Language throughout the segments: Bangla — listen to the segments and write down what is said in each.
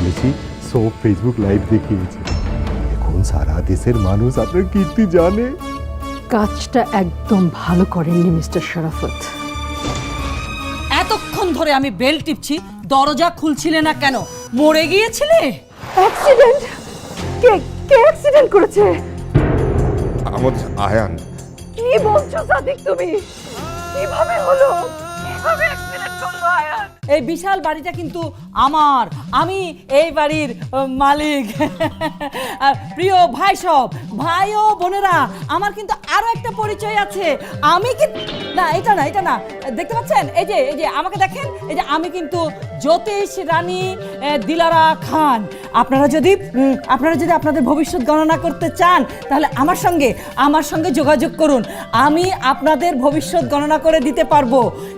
বলেছি সব ফেসবুক লাইভ দেখিয়েছে এখন সারা দেশের মানুষ আপনার কীর্তি জানে। কাজটা একদম ভালো করেননি মিস্টার শরাফত এতক্ষণ ধরে আমি বেল টিপছি দরজা খুলছিলে না কেন? মরে গিয়েছিলে? অ্যাক্সিডেন্ট কে কে অ্যাক্সিডেন্ট করেছে? আমাদের আয়ান। কি বলছো সাদিক তুমি? কীভাবে হলো? কীভাবে অ্যাক্সিডেন্ট করল আয়ান? এই বিশাল বাড়িটা কিন্তু আমার। আমি এই বাড়ির মালিক। প্রিয় ভাই সব, ভাই ও বোনেরা, আমার কিন্তু আরও একটা পরিচয় আছে। আমি কি না, এটা না এটা না। দেখতে পাচ্ছেন? এই যে এই যে, আমাকে দেখেন? এই যে, আমি কিন্তু জ্যোতিষ রানী দিলারা খান। আপনারা যদি আপনারা যদি আপনাদের ভবিষ্যৎ গণনা করতে চান, তাহলে আমার সঙ্গে আমার সঙ্গে যোগাযোগ করুন। আমি আপনাদের ভবিষ্যৎ গণনা করে দিতে পারব।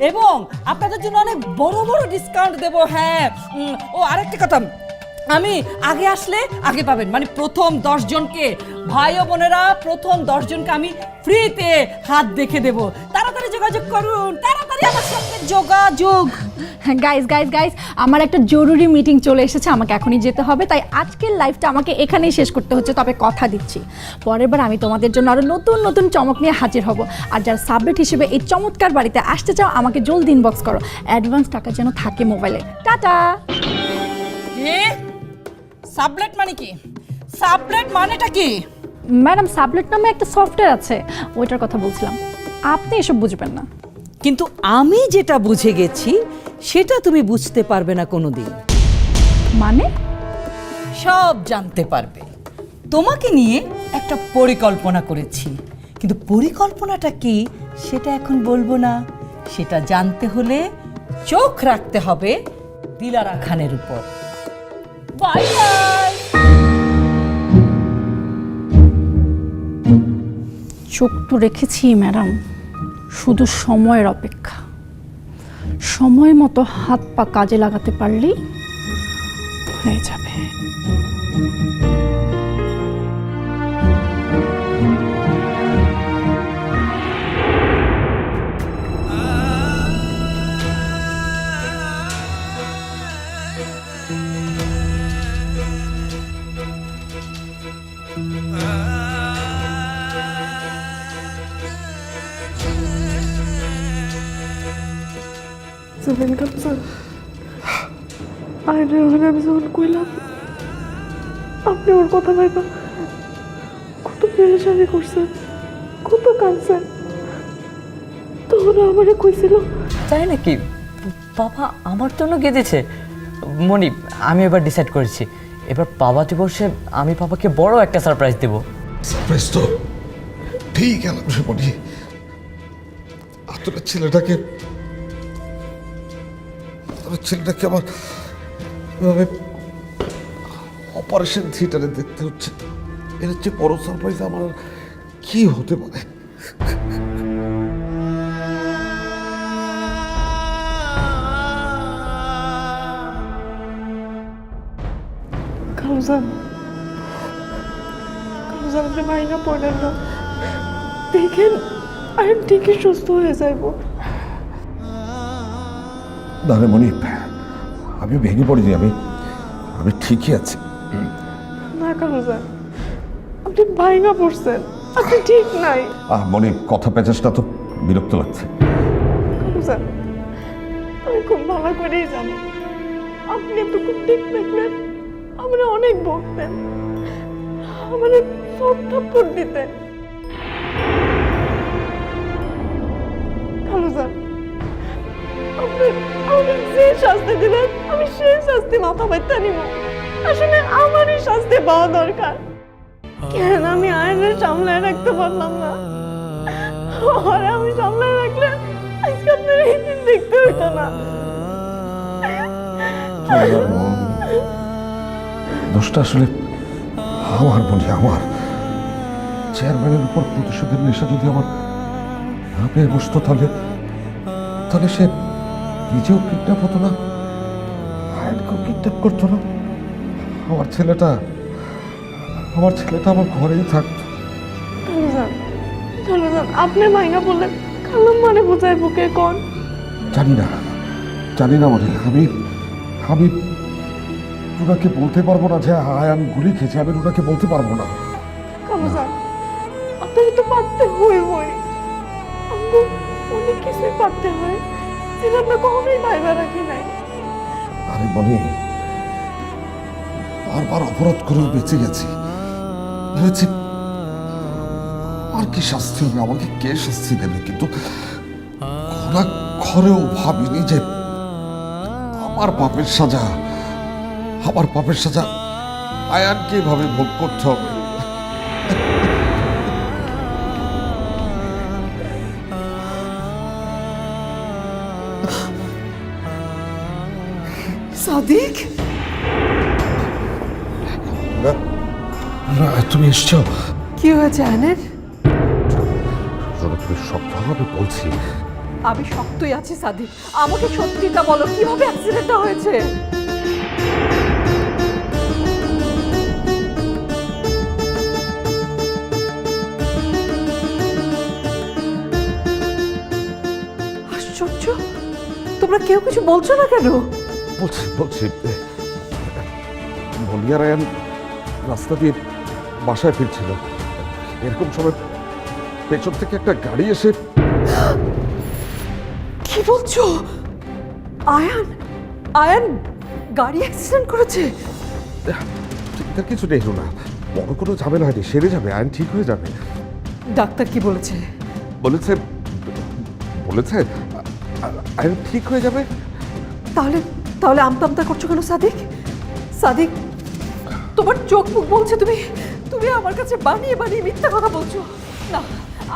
এবং আপনাদের জন্য অনেক বড় বড় ডিসকাউন্ট দেবো হ্যাঁ। ও, আরেকটা কথা। আমি আগে আসলে আগে পাবেন। মানে প্রথম দশজনকে ভাই ও বোনেরা প্রথম দশজনকে আমি ফ্রিতে হাত দেখে দেব। তাড়াতাড়ি যোগাযোগ করুন আমার সঙ্গে যোগাযোগ। গাইস গাইস গাইস আমার একটা জরুরি মিটিং চলে এসেছে আমাকে এখনই যেতে হবে। তাই আজকের লাইফটা আমাকে এখানেই শেষ করতে হচ্ছে তবে কথা দিচ্ছি। পরের বার আমি তোমাদের জন্য আরও নতুন নতুন চমক নিয়ে হাজির হব। আর যারা সাবমিট হিসেবে এই চমৎকার বাড়িতে আসতে চাও আমাকে জলদি ইনবক্স করো। অ্যাডভান্স টাকা যেন থাকে মোবাইলে টাটা! সাবলেট মানে কি? সাবলেট মানেটা কি? ম্যাডাম সাবলেট নামে একটা সফটওয়্যার আছে ওইটার কথা বলছিলাম। আপনি এসব বুঝবেন না। কিন্তু আমি যেটা বুঝে গেছি সেটা তুমি বুঝতে পারবে না কোনোদিন। মানে? সব জানতে পারবে। তোমাকে নিয়ে একটা পরিকল্পনা করেছি। কিন্তু পরিকল্পনাটা কি সেটা এখন বলব না। সেটা জানতে হলে চোখ রাখতে হবে দিলারা খানের উপর। Bye bye! চোখ তো রেখেছি ম্যাডাম। শুধু সময়ের অপেক্ষা। সময় মতো হাত পা কাজে লাগাতে পারলেই হয়ে যাবে। ভাইবা কত পেরেশানি করছেন কত কাঁদছেন তখন আমারে কইছিল। তাই নাকি? বাবা আমার জন্য কেঁদেছে মনি আমি এবার ডিসাইড করেছি। এবার বাবা দিবসে আমি বাবাকে বড় একটা সারপ্রাইজ দেব। সারপ্রাইজ তো ঠিক রে মনি। তোর ছেলেটাকে তোর ছেলেটাকে আমার এভাবে অপারেশন থিয়েটারে দেখতে হচ্ছে। এর হচ্ছে বড় সারপ্রাইজ আমার কি হতে পারে? আপনি পড়লেন না। দেখেন আমি ঠিকই সুস্থ হয়ে যাইব। মনি আমি ভেঙে পড়িনি আমি আমি ঠিকই আছি। না খালুজান আপনি ভাইনা পড়ছেন। আপনি ঠিক নাই। আহ মনি কথা তো বিরক্ত লাগছে। খালুজান আমি খুব ভালো করেই জানি। আপনি এতক্ষণ ঠিক আমরা অনেক বকতেন। আমাদের সব থাপ্পড় দিতেন। খালুজান আপনি আমাকে যে শাস্তি দিলেন আমি সেই শাস্তি মাথা বাইতে নিব আসলে আমারই শাস্তি পাওয়া দরকার। কেন আমি আয়নের সামলায় রাখতে পারলাম না? আর আমি সামলায় রাখলে আজকে আপনার এই দিন দেখতে হইতো না। দোষটা আসলে আমার মনে আমার। চেয়ারম্যানের উপর প্রতিশোধের নেশা যদি আমার না পেয়ে বসতো তাহলে তাহলে সে নিজেও কিডন্যাপ হতো না আয়নকেও কিডন্যাপ করতো না। আমার ছেলেটা আমার ছেলেটা আমার ঘরেই থাকতো খালুজান খালুজান আপনি মাইনা বললেন খালাম মানে বোঝাই বুকে কোন? জানি না জানি না মনে আমি আমি রুনাকে বলতে পারব না যে আয়ান গুলি খেয়েছে আমি রুনাকে বলতে পারব না। কামুজান আপনাকে তো পারতে হই হই অনেক কিছুই পারতে হয়। আমরা কখনোই ভাইবা রাখি নাই। আরে মনে বারবার অপরাধ করেও বেঁচে গেছি। ভেবেছি, আর কি শাস্তি হবে? আমাকে কে শাস্তি দেবে? কিন্তু ঘরেও ভাবিনি যে আমার পাপের সাজা, আমার পাপের সাজা আয়ানকে এভাবে ভোগ করতে হবে। সাদিক? তুমি এসছো? কি হয়েছে আয়নের রোনা, তুমি শক্ত বলছি। আমি শক্তই আছি সাদিক। আমাকে সত্যিটা বলো কীভাবে অ্যাক্সিডেন্টটা হয়েছে? আশ্চর্য! তোমরা কেউ কিছু বলছো না কেন? বলছি বলছি। মলিয়া রায়ান রাস্তা দিয়ে বাসায় ফিরছিল। এরকম সময় পেছন থেকে একটা গাড়ি এসে কি বলছো? আয়ান আয়ান গাড়ি অ্যাক্সিডেন্ট করেছে। চিন্তার কিছু নেই না বড় কোনো ঝামেলা হয়নি সেরে যাবে আইন ঠিক হয়ে যাবে। ডাক্তার কি বলেছে? বলেছে বলেছে আইন ঠিক হয়ে যাবে? তাহলে তাহলে আমতা আমতা করছ কেন সাদিক? সাদিক তোমার চোখ মুখ বলছে তুমি? তুমি আমার কাছে বানিয়ে বানিয়ে মিথ্যা কথা বলছো। না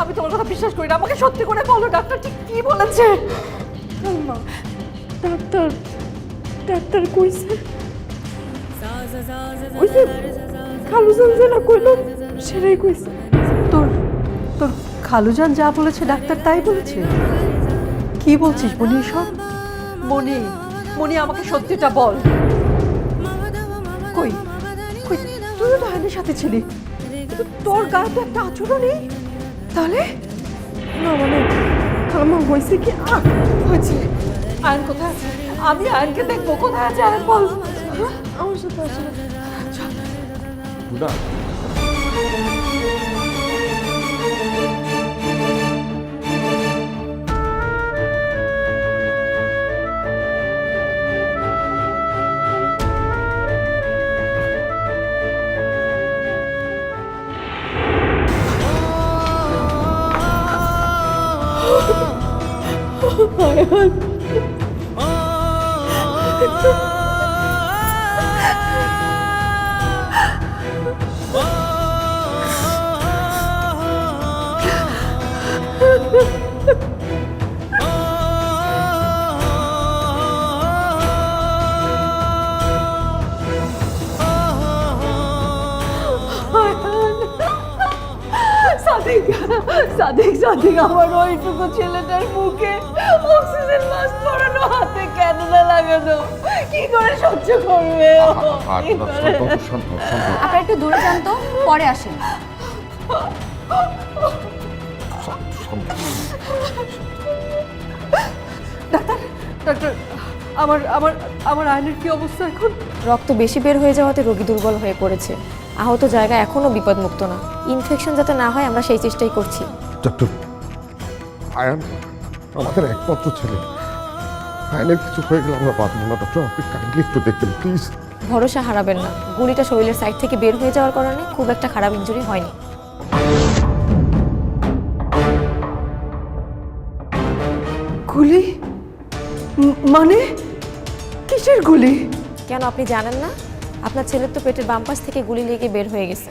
আমি তোমার কথা বিশ্বাস করি না। আমাকে সত্যি করে বলো ডাক্তার ঠিক কি বলেছে? মা ডাক্তার ডাক্তার কইছে। ওই যে খালুজান যেটা কইল সেটাই কইছে। তোর তোর খালুজান যা বলেছে ডাক্তার তাই বলেছে? কি বলছিস মনি সব মনি মনি আমাকে সত্যিটা বল। তুইও সাথে ছিলি। তোর গায়ে তো একটা আচরণ নেই? তাহলে? না মানে আমার হয়েছে কি হয়েছে। আর কোথায়? আছে আমি আয়নকে দেখব। কোথায় আছে আয়ন বল? হ্যাঁ? আমার সাথে আছে। না সাদিক সাদিক সাদিক আমার ওইটুকু ছেলেটার মুখে। অক্সিজেন মাস্ক পরানো হাতে কেন লাগানো? কি করে সহ্য করবে? ও? কি করে? শান্ত শান্ত শান্ত আপনারা একটু দূরে যান তো পরে আসেন। ডাক্তার ডাক্তার আমার আমার আমার আয়নের কি অবস্থা এখন? রক্ত বেশি বের হয়ে যাওয়াতে রোগী দুর্বল হয়ে পড়েছে। আহত জায়গা এখনও বিপদমুক্ত না। ইনফেকশন যাতে না হয় আমরা সেই চেষ্টাই করছি। ডক্টর আয়ান? আমাদের একমাত্র ছেলে আয়নের কিছু হয়ে গেলে আমরা পারব না ডক্টর আপনি কাইন্ডলি একটু দেখবেন প্লিজ ভরসা হারাবেন না গুলিটা শরীরের সাইড থেকে বের হয়ে যাওয়ার কারণে খুব একটা খারাপ ইঞ্জুরি হয়নি গুলি মানে কিসের গুলি কেন আপনি জানেন না আপনার ছেলের তো পেটের বাম পাশ থেকে গুলি লেগে বের হয়ে গেছে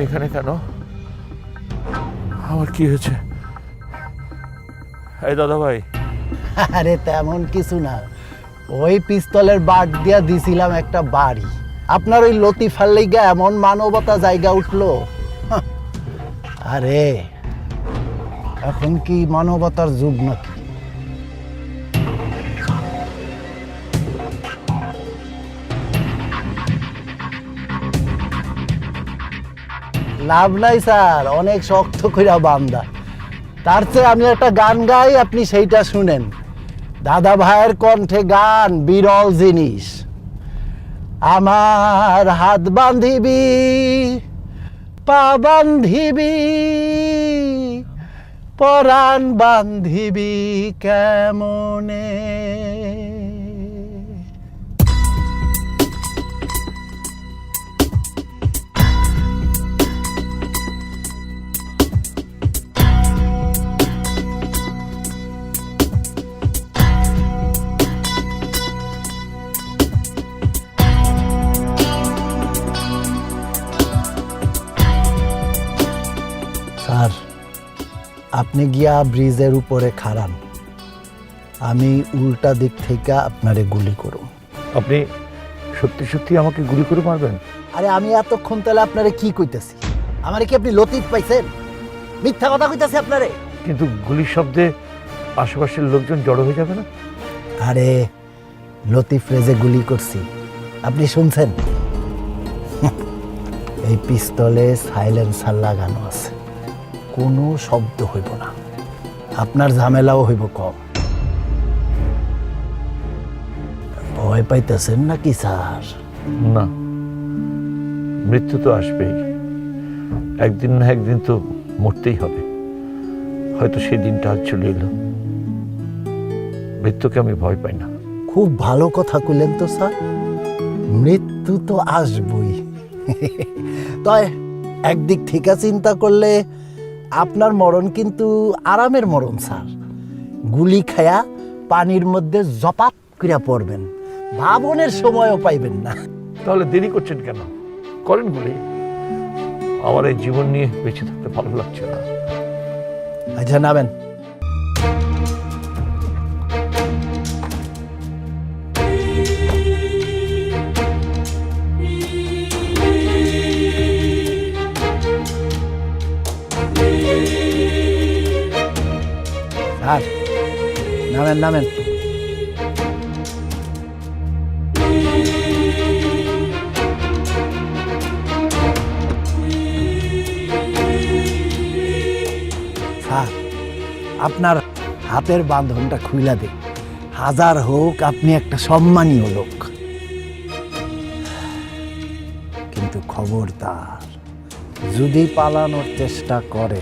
এখানে কেন? আমার কি হয়েছে? এই দাদা ভাই আরে তেমন কিছু না। ওই পিস্তলের বাট দিয়া দিছিলাম একটা বাড়ি। আপনার ওই লতি লতিফার লেগা এমন মানবতা জায়গা উঠল। আরে, এখন কি মানবতার যুগ নাকি? লাভ নাই, স্যার। অনেক শক্ত কইরা বান্দা। তার চেয়ে আমি একটা গান গাই, আপনি সেইটা শুনেন। দাদা ভাইয়ের কণ্ঠে গান, বিরল জিনিস। আমার হাত বান্ধিবি, পা বান্ধিবি, পরাণ বান্ধিবি কেমনে? আপনি গিয়া ব্রিজের উপরে খাড়ান। আমি উল্টা দিক থেকে আপনারে গুলি করুম। আপনি সত্যি সত্যি আমাকে গুলি করে মারবেন? আরে আমি এতক্ষণ তাহলে আপনারে কি কইতেছি? আমারে কি আপনি লতিফ পাইছেন? মিথ্যা কথা কইতাছি আপনারে? কিন্তু গুলির শব্দে আশেপাশের লোকজন জড়ো হয়ে যাবে না? আরে লতিফ রেজে গুলি করছি আপনি শুনছেন? এই পিস্তলে সাইলেন্সার লাগানো আছে। কোনো শব্দ হইব না। আপনার ঝামেলাও হইব কম। ভয় পাইতেছেন নাকি স্যার? না। মৃত্যু তো আসবেই। একদিন না একদিন তো মরতেই হবে। হয়তো সেই দিনটা আজ চলে এলো। মৃত্যুকে আমি ভয় পাই না। খুব ভালো কথা কইলেন তো স্যার। মৃত্যু তো আসবই। তয় একদিক থেকে চিন্তা করলে আপনার মরণ কিন্তু আরামের মরণ স্যার। গুলি খায়া পানির মধ্যে জপাত করিয়া পড়বেন। ভাবনের সময়ও পাইবেন না। তাহলে দেরি করছেন কেন? করেন গুলি। আমার এই জীবন নিয়ে বেঁচে থাকতে ভালো লাগছে না। আচ্ছা নামেন। নামেন নামেন আপনার হাতের বাঁধনটা খুইলা দে হাজার হোক, আপনি একটা সম্মানীয় লোক। কিন্তু খবরদার, যদি পালানোর চেষ্টা করে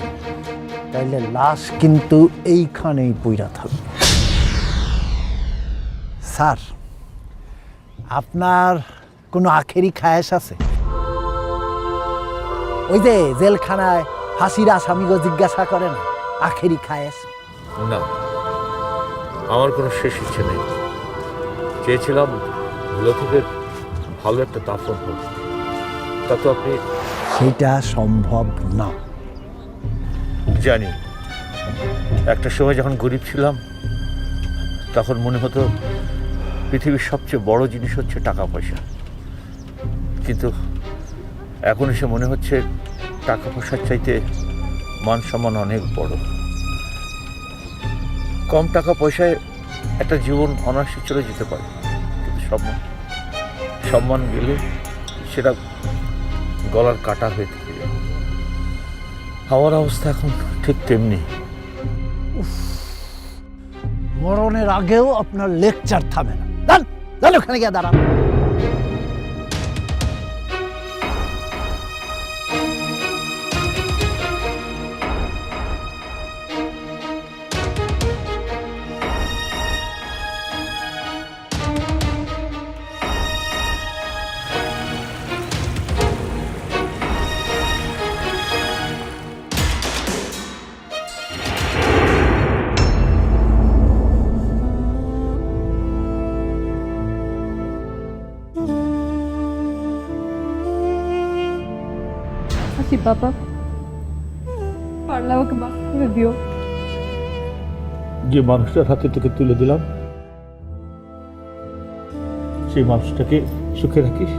তাইলে লাশ কিন্তু এইখানেই পইরা থাকবে। স্যার আপনার কোনো আখেরি খায়েশ আছে? ওই যে জেলখানায় হাসির আসামিগো জিজ্ঞাসা করে না আখেরি খায়েশ? না আমার কোনো শেষ ইচ্ছে নেই। চেয়েছিলাম লতিফের ভালো একটা দাফন হোক। তা তো আপনি সেটা সম্ভব না। জানি। একটা সময় যখন গরিব ছিলাম তখন মনে হতো পৃথিবীর সবচেয়ে বড় জিনিস হচ্ছে টাকা পয়সা। কিন্তু এখন এসে মনে হচ্ছে টাকা পয়সার চাইতে মান সম্মান অনেক বড়। কম টাকা পয়সায় একটা জীবন অনায়াসে চলে যেতে পারে। কিন্তু সম্মান সম্মান গেলে সেটা গলার কাটা হয়ে থেকে যায়। আমার অবস্থা এখন ঠিক তেমনি। মরণের আগেও আপনার লেকচার থামে না। দাঁড়ান দাঁড়ান ওখানে গিয়ে দাঁড়ান। বাবা। পারলে আমাকে মাফ করে দিও। যে মানুষটার হাতে তোকে তুলে দিলাম, সেই মানুষটাকে সুখে রাখিস,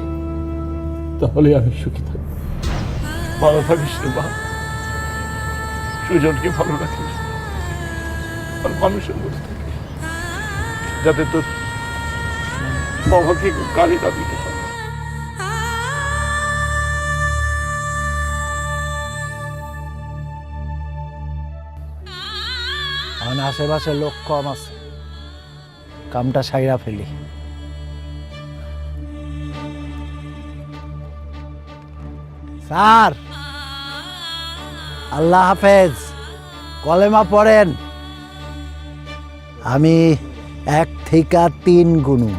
তাহলে আমি সুখী থাকব। ভালো থাকিস রে মা। সুজনকে ভালো রাখিস। আর মানুষের মধ্যে যাতে তোর বাবাকে গালি না দিতে। এখন আশেপাশে লোক কম আছে। কামটা সাইরা ফেলি। স্যার, আল্লাহ হাফেজ, কলেমা পড়েন। আমি এক থেকে তিন গুনুম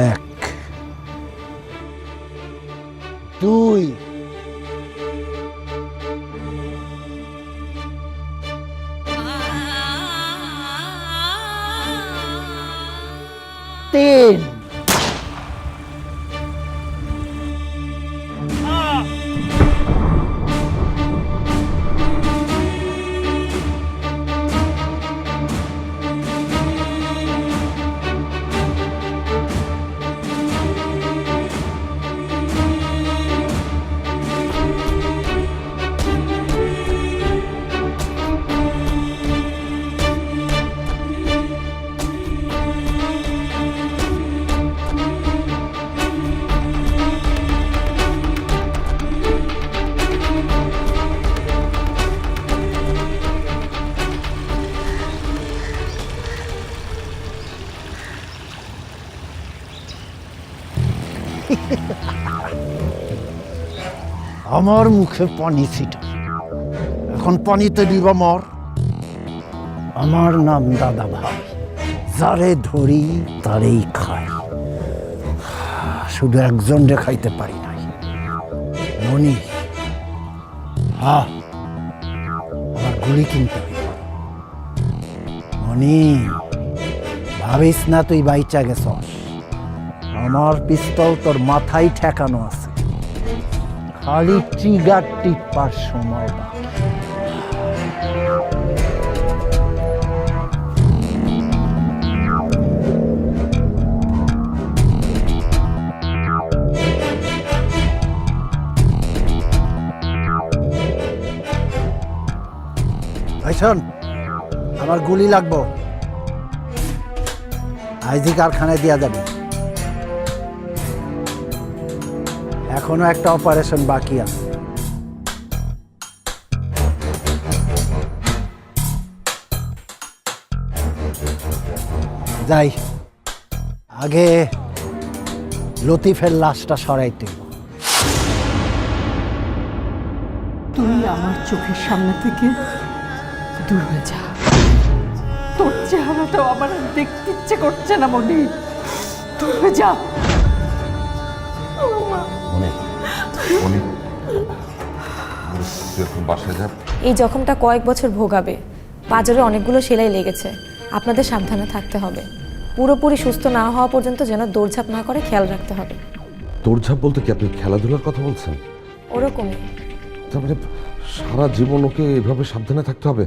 এক দুই আমার মুখে পানি ছিটা। এখন পানিতে দিব মর। আমার নাম দাদা ভাই। যারে ধরি, তারেই খায়। শুধু একজন রে খাইতে পারি নাই। মনি। হা আমার গুলি কিনতে হইব মনি, ভাবিস না তুই বাইচা গেছস? আমার পিস্তল তোর মাথায় ঠেকানো আছে। খালি ট্রিগার টিপার সময় বাকি। ভাই আমার গুলি লাগবো আইজি কারখানায় দেওয়া যাবে এখনও একটা অপারেশন বাকি আছে। যাই, আগে লতিফের লাশটা সরাইতে। তুই আমার চোখের সামনে থেকে দূর যা। তোর চেহারাটাও আমার দেখতে ইচ্ছে করছে না মনি। দূর যা। বাসায় যা এই জখমটা কয়েক বছর ভোগাবে। বাজারে অনেকগুলো সেলাই লেগেছে। আপনাদের সাবধানে থাকতে হবে। পুরোপুরি সুস্থ না হওয়া পর্যন্ত যেন দৌড়ঝাঁপ না করে খেয়াল রাখতে হবে। দৌড়ঝাঁপ বলতে কি আপনি খেলাধুলার কথা বলছেন? ওরকমই। তার মানে সারা জীবন ওকে এভাবে সাবধানে থাকতে হবে?